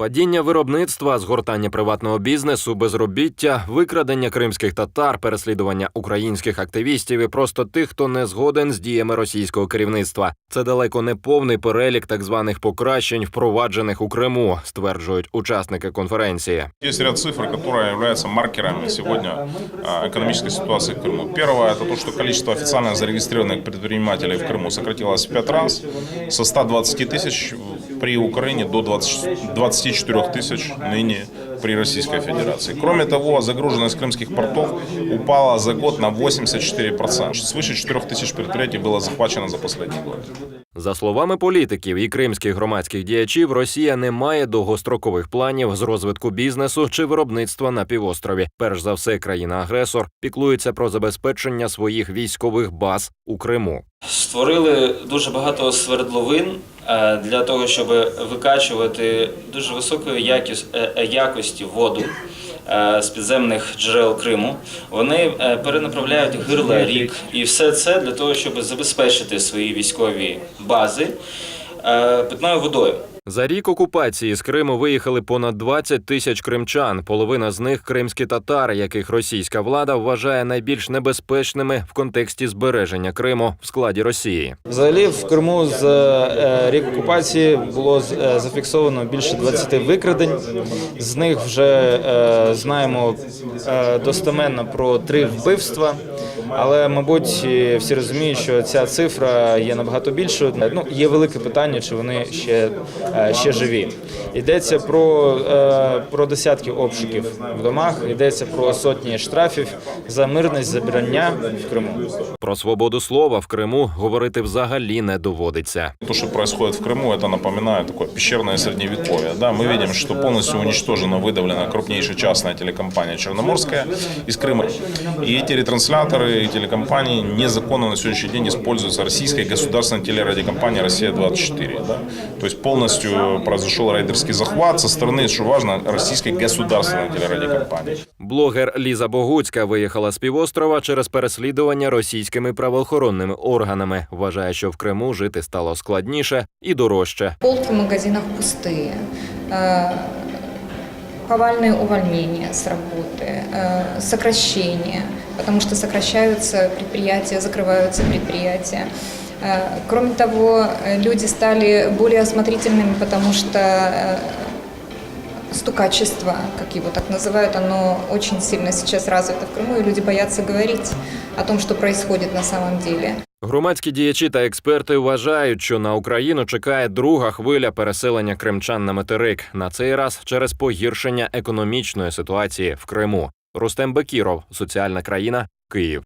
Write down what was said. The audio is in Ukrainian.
Падіння виробництва, згортання приватного бізнесу, безробіття, викрадення кримських татар, переслідування українських активістів і просто тих, хто не згоден з діями російського керівництва. Це далеко не повний перелік так званих покращень, впроваджених у Криму, стверджують учасники конференції. Есть ряд цифр, которые являются маркерами сегодня а, экономической ситуации в Крыму. Первое – это то, что количество официально зарегистрированных предпринимателей в Крыму сократилось в пять раз, со 120 тысяч при Украине до 20 24 тысяч ныне при Российской Федерации. Кроме того, загруженность крымских портов упала за год на 84%. Свыше 4 тысяч предприятий было захвачено за последний год. За словами політиків і кримських громадських діячів, Росія не має довгострокових планів з розвитку бізнесу чи виробництва на півострові. Перш за все, країна-агресор піклується про забезпечення своїх військових баз у Криму. Створили дуже багато свердловин е, для того, щоб викачувати дуже високої е, е, якості воду е, з підземних джерел Криму. Вони е, перенаправляють гирла рік, і все це для того, щоб забезпечити свої військові бази е, питною водою. За рік окупації з Криму виїхали понад 20 тисяч кримчан. Половина з них кримські татари, яких російська влада вважає найбільш небезпечними в контексті збереження Криму в складі Росії. Взагалі в Криму з е, рік окупації було е, зафіксовано більше 20 викрадень. З них вже е, знаємо е, достеменно про три вбивства. Але, мабуть, всі розуміють, що ця цифра є набагато більшою. Ну, є велике питання, чи вони ще, е, ще живі. Йдеться про, е, про десятки обшуків в домах, йдеться про сотні штрафів за мирне забрання в Криму. Про свободу слова в Криму говорити взагалі не доводиться. То, что происходит в Крыму, это напоминает такое пещерное средневековье. Да, мы видим, что полностью уничтожена, выдавлена крупнейшая частная телекомпания Черноморская из Крыма. И эти ретрансляторы и телекомпании незаконно на сегодняшний день используются российской государственной телерадиокомпанией «Россия-24». Да? То есть полностью произошел рейдерский захват со стороны, что важно, российской государственной телерадиокомпании. Блогер Ліза Богуцька виїхала з півострова через переслідування російськими правоохоронними органами. Вважає, що в Криму жити стало складніше і дорожче. Полки в магазинах пустые, э, повальные увольнения с работы, э, сокращения, потому что сокращаются предприятия, закрываются предприятия. Э, Кроме того, э, люди стали более осмотрительными, потому что э, стукачество, как его так называют, оно очень сильно сейчас развито в Крыму, и люди боятся говорить о том, что происходит на самом деле. Громадські діячі та експерти вважають, що на Україну чекає друга хвиля переселення кримчан на материк. На цей раз через погіршення економічної ситуації в Криму. Рустем Бекіров, соціальна країна, Київ.